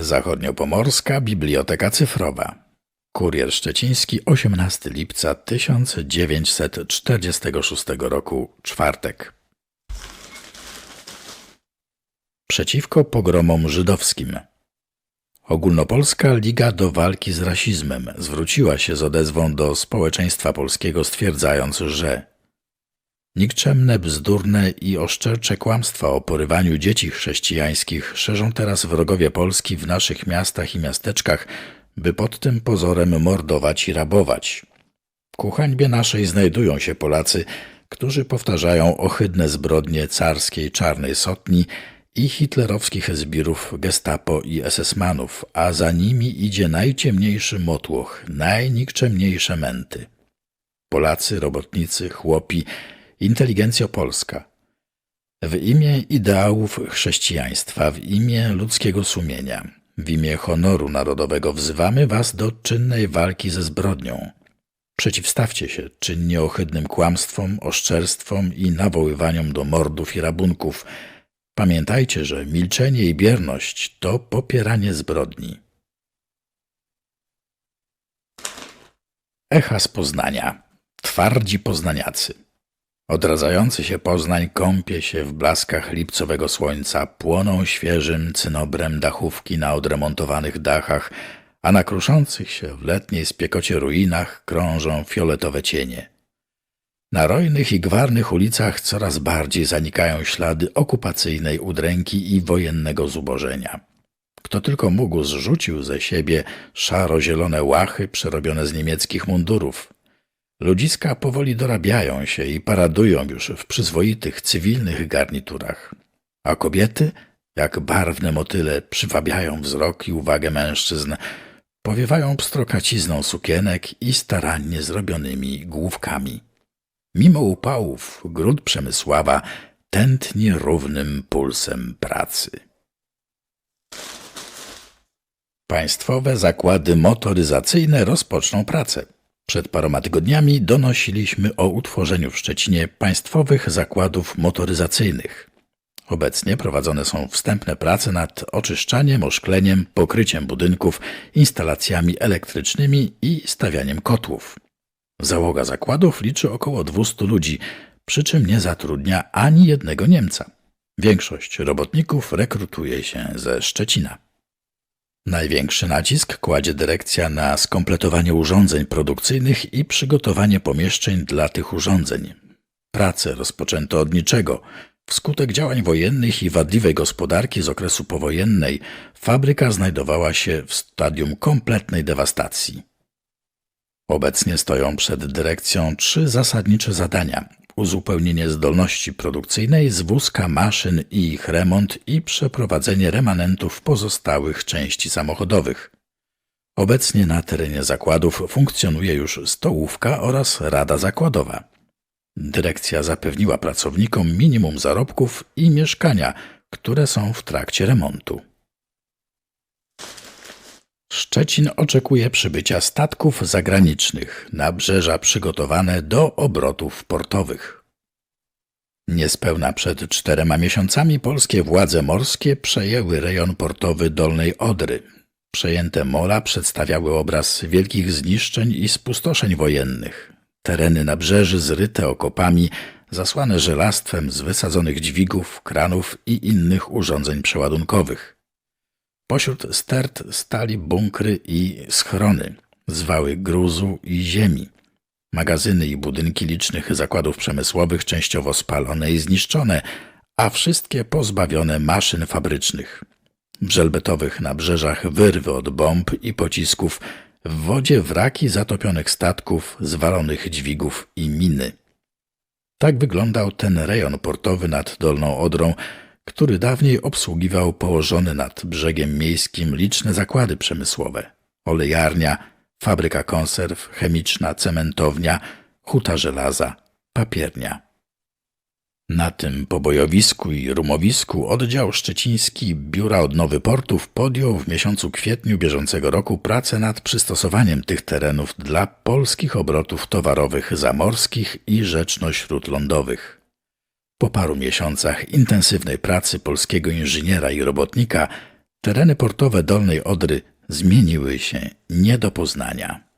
Zachodniopomorska Biblioteka Cyfrowa. Kurier Szczeciński, 18 lipca 1946 roku, czwartek. Przeciwko pogromom żydowskim. Ogólnopolska Liga do Walki z Rasizmem zwróciła się z odezwą do społeczeństwa polskiego, stwierdzając, że Nikczemne, bzdurne i oszczercze kłamstwa o porywaniu dzieci chrześcijańskich szerzą teraz wrogowie Polski w naszych miastach i miasteczkach, by pod tym pozorem mordować i rabować. Ku hańbie naszej znajdują się Polacy, którzy powtarzają ohydne zbrodnie carskiej czarnej sotni i hitlerowskich zbirów gestapo i SS-manów, a za nimi idzie najciemniejszy motłoch, najnikczemniejsze męty. Polacy, robotnicy, chłopi, inteligencja polska. W imię ideałów chrześcijaństwa, w imię ludzkiego sumienia, w imię honoru narodowego wzywamy Was do czynnej walki ze zbrodnią. Przeciwstawcie się czynnie ohydnym kłamstwom, oszczerstwom i nawoływaniom do mordów i rabunków. Pamiętajcie, że milczenie i bierność to popieranie zbrodni. Echa z Poznania. Twardzi poznaniacy. Odradzający się Poznań kąpie się w blaskach lipcowego słońca, płoną świeżym cynobrem dachówki na odremontowanych dachach, a na kruszących się w letniej spiekocie ruinach krążą fioletowe cienie. Na rojnych i gwarnych ulicach coraz bardziej zanikają ślady okupacyjnej udręki i wojennego zubożenia. Kto tylko mógł, zrzucił ze siebie szaro-zielone łachy przerobione z niemieckich mundurów – Ludziska powoli dorabiają się i paradują już w przyzwoitych, cywilnych garniturach, a kobiety, jak barwne motyle, przywabiają wzrok i uwagę mężczyzn, powiewają pstrokacizną sukienek i starannie zrobionymi główkami. Mimo upałów, gród Przemysława tętni równym pulsem pracy. Państwowe zakłady motoryzacyjne rozpoczną pracę. Przed paroma tygodniami donosiliśmy o utworzeniu w Szczecinie państwowych zakładów motoryzacyjnych. Obecnie prowadzone są wstępne prace nad oczyszczaniem, oszkleniem, pokryciem budynków, instalacjami elektrycznymi i stawianiem kotłów. Załoga zakładów liczy około 200 ludzi, przy czym nie zatrudnia ani jednego Niemca. Większość robotników rekrutuje się ze Szczecina. Największy nacisk kładzie dyrekcja na skompletowanie urządzeń produkcyjnych i przygotowanie pomieszczeń dla tych urządzeń. Prace rozpoczęto od niczego. Wskutek działań wojennych i wadliwej gospodarki z okresu powojennej fabryka znajdowała się w stadium kompletnej dewastacji. Obecnie stoją przed dyrekcją trzy zasadnicze zadania: uzupełnienie zdolności produkcyjnej z wózka maszyn i ich remont i przeprowadzenie remanentów pozostałych części samochodowych. Obecnie na terenie zakładów funkcjonuje już stołówka oraz rada zakładowa. Dyrekcja zapewniła pracownikom minimum zarobków i mieszkania, które są w trakcie remontu. Szczecin oczekuje przybycia statków zagranicznych, nabrzeża przygotowane do obrotów portowych. Niespełna przed czterema miesiącami polskie władze morskie przejęły rejon portowy Dolnej Odry. Przejęte mola przedstawiały obraz wielkich zniszczeń i spustoszeń wojennych. Tereny nabrzeży zryte okopami, zasłane żelastwem z wysadzonych dźwigów, kranów i innych urządzeń przeładunkowych. Pośród stert stali bunkry i schrony, zwały gruzu i ziemi. Magazyny i budynki licznych zakładów przemysłowych częściowo spalone i zniszczone, a wszystkie pozbawione maszyn fabrycznych. W żelbetowych nabrzeżach wyrwy od bomb i pocisków, w wodzie wraki zatopionych statków, zwalonych dźwigów i miny. Tak wyglądał ten rejon portowy nad Dolną Odrą, który dawniej obsługiwał położone nad brzegiem miejskim liczne zakłady przemysłowe olejarnia, fabryka konserw, chemiczna, cementownia, huta żelaza, papiernia. Na tym pobojowisku i rumowisku oddział szczeciński Biura Odnowy Portów podjął w miesiącu kwietniu bieżącego roku pracę nad przystosowaniem tych terenów dla polskich obrotów towarowych zamorskich i rzeczno-śródlądowych. Po paru miesiącach intensywnej pracy polskiego inżyniera i robotnika Tereny portowe Dolnej Odry zmieniły się nie do poznania.